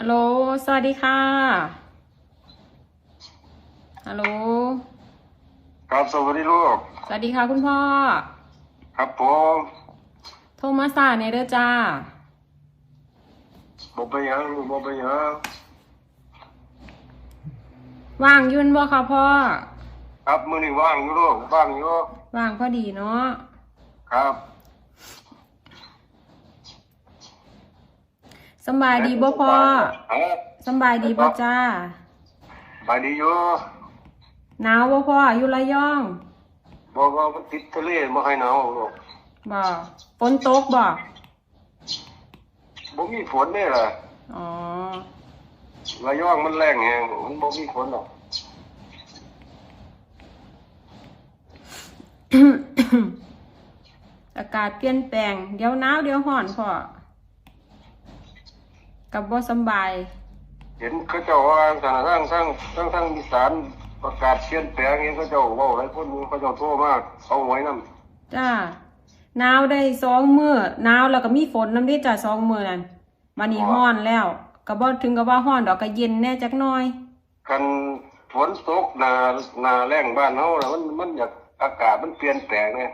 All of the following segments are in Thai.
ฮัลโหล สวัสดีค่ะ ฮัลโหล ครับสวัสดีลูก สวัสดีค่ะคุณพ่อ ครับผมโทรมาสายเนี่ยเด้อจ้าบ่ไปหยังลูกบ่ไปหยังว่างอยุนบ่ค่ะพ่อ ครับมื้อนี้ว่างอยู่ลูกว่างอยู่ว่างพอดีเนาะ ครับ สำบายดีบ่พ่อฮะสำบายดีบ่จ้าบายดีอยู่หนาวบ่พ่ออยู่ระยองบ่ว่ามันติดทะเลบ่ให้หนาวลูกบ่ฝนตกบ่บ่มีฝนเด้ล่ะอ๋อระยองมันแรงแฮงมันบ่มีฝนหรอกอากาศเปลี่ยนแปลงเดี๋ยวหนาวเดี๋ยวร้อนพ่อ กับบ่สำบาย เห็นเขาเจ้าว่าสถานทางทางทางทางอีสานประกาศเปลี่ยนแปลงเห็นเขาเจ้าเว้าหลายคนอยู่เขาเจ้าโทรมาเอาไว้นำจ้าหนาวได้สองมือหนาวแล้วก็มีฝนน้ำได้จ้าสองมือนั่นมานี่ฮ้อนแล้วก็บ่ถึงกับว่าฮ้อนดอกก็เย็นแน่จักหน่อยคันฝนตกหนาหนาแรงบ้านเฮาน่ะมันมันอยากอากาศมันเปลี่ยนแปลงไง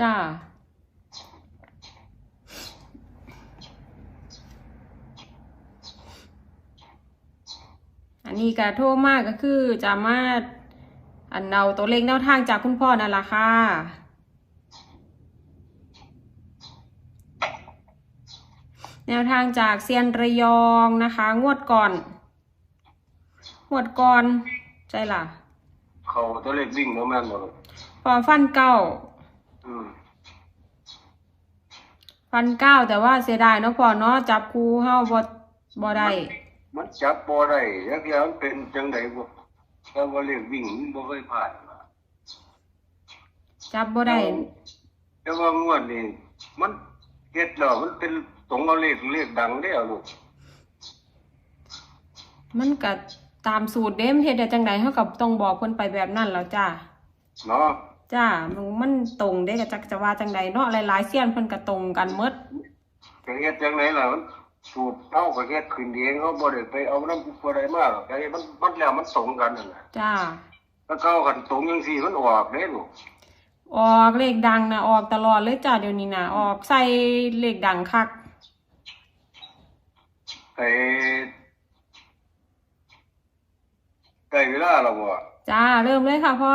จ้า นนี้ก็โทรมากก็คือจะมาอันเอาตัวเลขแนวทางจากคุณพ่อนั่นล่ะค่ะแนวทางจากเซียนระยองนะคะ งวดก่อน งวดก่อน ใช่ล่ะ เขาตัวเล็กวิ่งเนาะแม่นบ่ลูกพอฟันเก้าอืมฟันเก้าแต่ว่าเสียดายเนาะพ่อเนาะจับครูเฮาบ่บ่ได้ มันจับบ่ได้ยักษ์ยามนเป็นจังไดบ่แต่ว่าเล็กวิ่งมันบ่เคยผ่านมาจับบ่ได้แต่ว่างวดนี้มันเฮ็ดแล้วมันเป็นตรงเอาเลขเลขดังเด้อลูกมันก็ตามสูตรเด้มนเฮ็ดได้จังไดเฮาก็ต้องบอกเพิ่นไปแบบนั้นแล้วจ้าเนาะจ้ามันมันตรงเด้ก็จักจะว่าจังไดเนาะหลายๆเสี้ยนเพิ่นก็ตรงกันหมดจะเฮ็ดจังไดล่ะมัน สูตรเฮาก็เฮ็ดขึ้นเองเฮาบ่ได้ไปเอานำผู้ใดมาหรอกแต่มันมันแล้วมันตรงกันนั่นน่ะจ้าถ้าเก้ากันตรงจังซี่มันออกเด้ลูกออกเลขดังนะออกตลอดเลยจ้าเดี๋ยวนี้นะออกใส่เลขดังคักไอ้ได้เวลาแล้วบ่จ้าเริ่มเลยค่ะพ่อ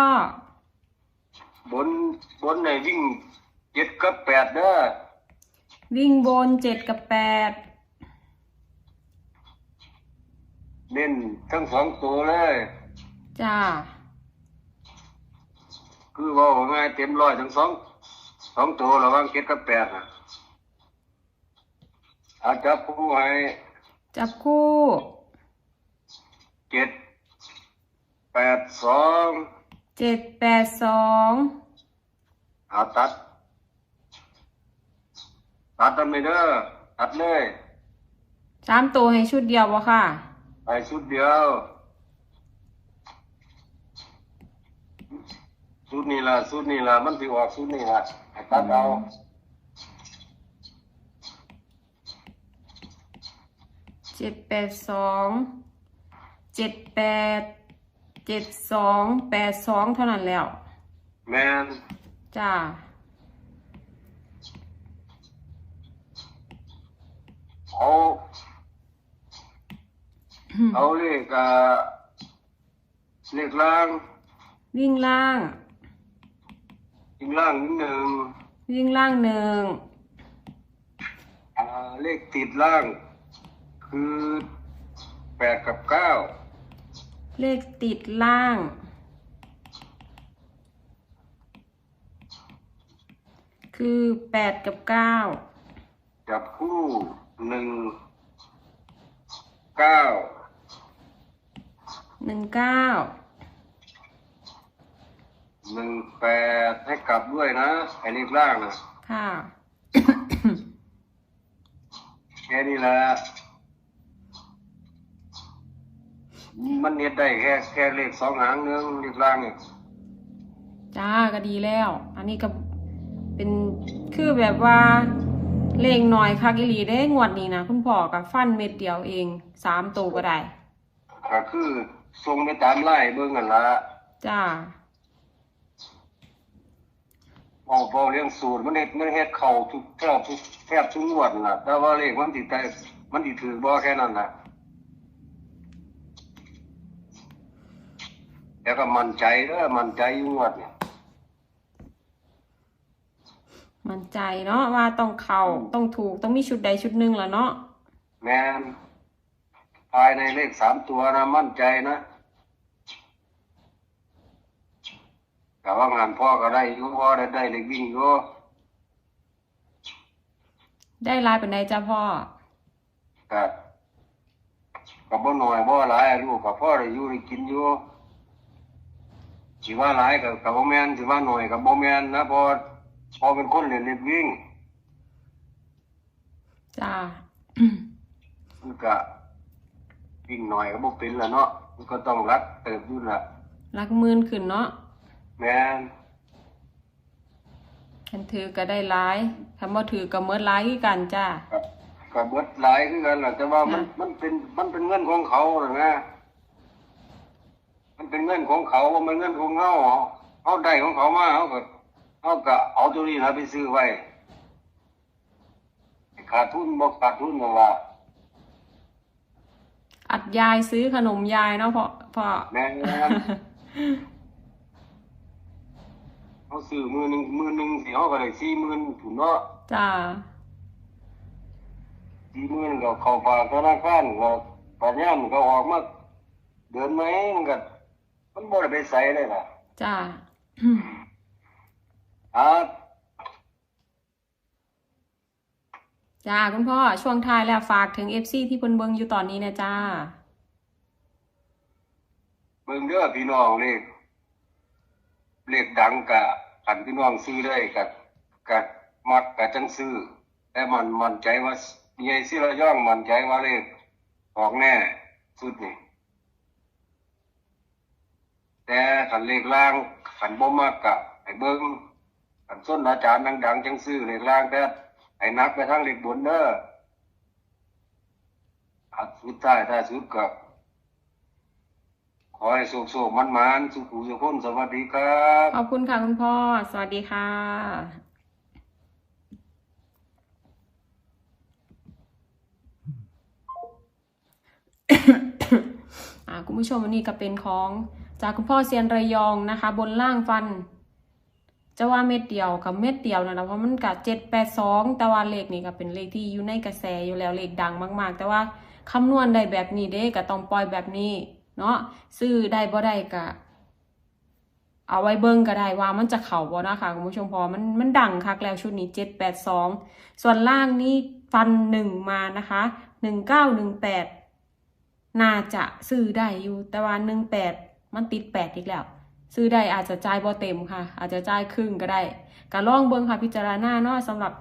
บนบนในวิ่งเจ็ดกับแปดเด้อวิ่งบนเจ็ดกับแปด เน้นทั้งสองตัวเลย จ้า คือว่าง่ายเต็มร้อยทั้งสองสองตัวระหว่างเจ็ดกับแปดนะอาจจะผู้ให้จับคู่เจ็ดแปดสองเจ็ดแปดสองอาตัด ตัดทำไมเด้อตัดเลยสามตัวให้ชุดเดียวบ่ค่ะไป ชุดเดียว ชุดนี้ล่ะชุดนี้ล่ะมันสิออกชุดนี้ล่ะให้ตัดเอาเจ็ดแปดสองเจ็ดแปดเจ็ดสองแปดสองเท่านั้นแล้ว แมนจ้าเอา เอาเลขอ่าเลขล่างวิ่งล่างอีกล่างนิดหนึ่งวิ่งล่างหนึ่งอ่าเลขติดล่าง คือแปดกับเก้าเลขติดล่าง คือแปดกับเก้าจับคู่หนึ่งเก้า หนึ่งเก้าหนึ่งแปดให้กลับด้วยนะไอ้เลขล่างนะค่ะ แค่นี้แหละมันเน็ดได้แค่แค่เลขสองหางหนึงเลขล่างเนี่ยจ้าก็ดีแล้ว อันนี้ก็เป็นคือแบบว่าเลงหน่อยคักอีหลีได้งวดนี้นะคุณพ่อกับฟันเม็ดเดียวเองสามตัวก็ได้ก็คือ ส่งไปตามไล่เบิ่งกันละจ้าเอาพอเรื่องสูตรมันเฮ็ดมันเฮ็ดเข้าทุกแทบทุกแทบทุกงวดน่ะ แต่ว่าเลขมันสิแต่มันสิถือบ่แค่นั้นน่ะแล้วก็มั่นใจเด้อมั่นใจอยู่งวดเนี่ย มันใจเนาะว่าต้องเข่าต้องถูกต้องมีชุดใดชุดหนึ่งละเนาะแม่นภายในเลขสามตัวนะมั่นใจนะ แต่ว่างานพ่อก็ได้อยู่พ่อได้ได้เลขวิ่งอยู่ได้ลายเป็นไดจ้าพ่อก็ก็บ่น้อยบ่หลายลูกก็พ่อได้อยู่ได้กินอยู่สิว่าหลายก็ก็บ่แม่นสิว่าน้อยก็บ่แม่นนะเพอพอเป็นคนเล่นเลขวิ่งจ้ามันก็วิ่งหน่อยก็บ่เป็นละเนาะมันก็ต้องรัดเติบอยู่ล่ะรักหมื่นขึ้นเนาะ แม่นคันถือก็ได้หลายคันบ่ถือก็เมิดหลายคือกันจ้ากับกับเบิดหลายคือกันล่ะแต่ว่ามันค่ะ มันเป็นมันเป็นเงินของเขาน่ะนะมันเป็นเงินของเขาว่ามันเงินของเฮาเอาได้ของเขามาเฮาก็เฮาก็เอาตัวนี้นะไปซื้อไว้ขาดทุนบ่ขาดทุนนั่นล่ะอัดยายซื้อขนมยายเนาะพ่อพ่อ แม่น เฮาซื้อมือหนึงมือหนึงสิเฮาก็ได้40,000พุ่นเนาะจ้า40,000ก็เข้าฝากธนาคารก็ปัญญามันก็ออกมาเดือนไหมมันก็มันบ่ได้ไปใส่เลยล่ะจ้าครับจ้าคุณพ่อช่วงท้ายแล้วฝากถึง FC ที่เพิ่นเบิ่งอยู่ตอนนี้นะจ้า เบิ่งเด้อพี่น้องเลข เลขดังกะคันพี่น้องซื้อได้กะกะมักกะจังซื้อแต่มันมันใจว่าใหญ่สิระย่องมันใจว่าเลขออกแน่สุดนี่แต่คันเลขล่างคันบ่มักกะให้เบิ่งคันส้นอาจารย์ดังๆจังซื้อเลขล่างแต่ให้นักไปทางเลขบนเด้ออันสุดท้ายถ้าสุดก็ ขอให้สุขสุขมันมันสุขุสุขคนสวัสดีครับ ขอบคุณค่ะคุณพ่อ สวัสดีค่ะ อ่าคุณผู้ชมวันนี้ก็เป็นของจากคุณพ่อเซียนระยองนะคะ บนล่างฟัน จะว่าเม็ดเดียวกับเม็ดเดียวนะเพราะมันกับเจ็ดแปดสองแต่ว่าเลขนี่ก็เป็นเลขที่อยู่ในกระแสอยู่แล้วเลขดังมาก ๆ แต่ว่าคำนวณได้แบบนี้เด้ก็ต้องปล่อยแบบนี้ เนาะซื้อได้บ่ได้ก็เอาไว้เบิ่งก็ได้ว่ามันจะเข่าบ่นะคะคุณผู้ชมพอมันมันดังคักแล้วชุดนี้เจ็ดแปดสองส่วนล่างนี่ฟันหนึ่งมานะคะหนึ่งเก้าหนึ่งแปดน่าจะซื้อได้อยู่แต่ว่าหนึ่งแปดมันติดแปดอีกแล้ว ซื้อได้อาจจะจ่ายบ่เต็มค่ะ อาจจะจ่ายครึ่งก็ได้ก็ล่องเบิ่งค่ะพิจารณาเนาะสำหรับ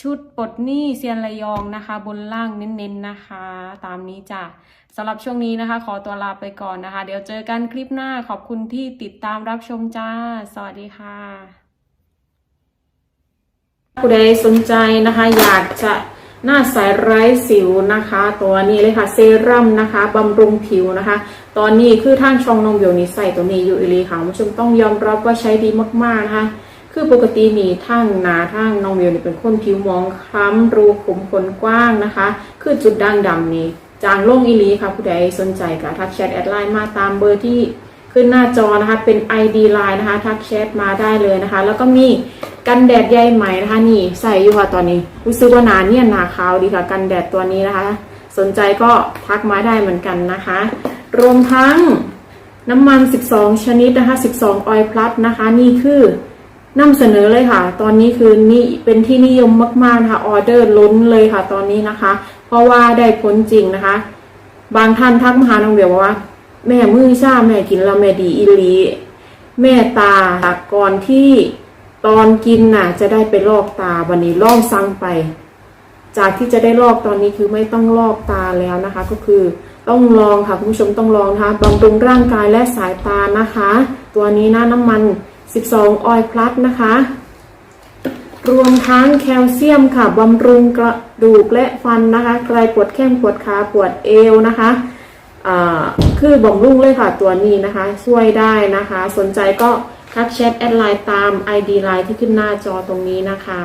ชุดปลดหนี้เซียนระยองนะคะ บนล่างเน้นๆนะคะ ตามนี้จ้ะสำหรับช่วงนี้นะคะ ขอตัวลาไปก่อนนะคะ เดี๋ยวเจอกันคลิปหน้าขอบคุณที่ติดตามรับชมจ้า สวัสดีค่ะผู้ใดสนใจนะคะ อยากจะหน้าใสไร้สิวนะคะ ตัวนี้เลยค่ะเซรั่มนะคะบำรุงผิวนะคะ ตอนนี้คือทางช่องนองเบียวนี้ใส่ตัวนี้อยู่อีลีค่ะคุณผู้ชมต้องยอมรับว่าใช้ดีมากๆนะคะ คือปกตินี่ทั้งนาทั้งน้องเบียวนี่เป็นคนผิวมองคล้ำรูขุมขนกว้างนะคะ คือจุดด่างดำนี่จางโล่งอีลีค่ะผู้ใดสนใจก็ทักแชทแอดไลน์มาตามเบอร์ที่ขึ้นหน้าจอนะคะเป็น ID Line นะคะทักแชทมาได้เลยนะคะ แล้วก็มีกันแดดใยไหมนะคะนี่ใส่อยู่ค่ะตอนนี้รู้สึกว่าหนาเนี่ยหนาขาวดีค่ะกันแดดตัวนี้นะคะ สนใจก็ทักมาได้เหมือนกันนะคะ รวมทั้งน้ำมัน 12 ชนิดนะคะ 12 ออยล์พลัสนะคะ นี่คือ นำเสนอเลยค่ะ ตอนนี้คือนี่เป็นที่นิยมมากๆนะคะออเดอร์ล้นเลยค่ะ ตอนนี้นะคะ เพราะว่าได้ผลจริงนะคะ บางท่านทักมาหาน้องเบียวว่า แม่มือชาแม่กินแล้วแม่ดีอีหลีแม่ตาก่อนที่ตอนกินน่ะ จะได้ไปลอกตาวันนี้ลองสั่งไป จากที่จะได้ลอกตอนนี้คือไม่ต้องลอกตาแล้วนะคะ ก็คือต้องลองค่ะคุณผู้ชมต้องลองนะคะบำรุงร่างกายและสายตานะคะ ตัวนี้นะน้ำมัน 12 ออยพลัสนะคะ รวมทั้งแคลเซียมค่ะบำรุงกระดูกและฟันนะคะใครปวดแข้งปวดขาปวดเอวนะคะคือบำรุงเลยค่ะตัวนี้นะคะ ช่วยได้นะคะ สนใจก็ทักแชทแอดไลน์ตาม ID ไลน์ที่ขึ้นหน้าจอตรงนี้นะคะ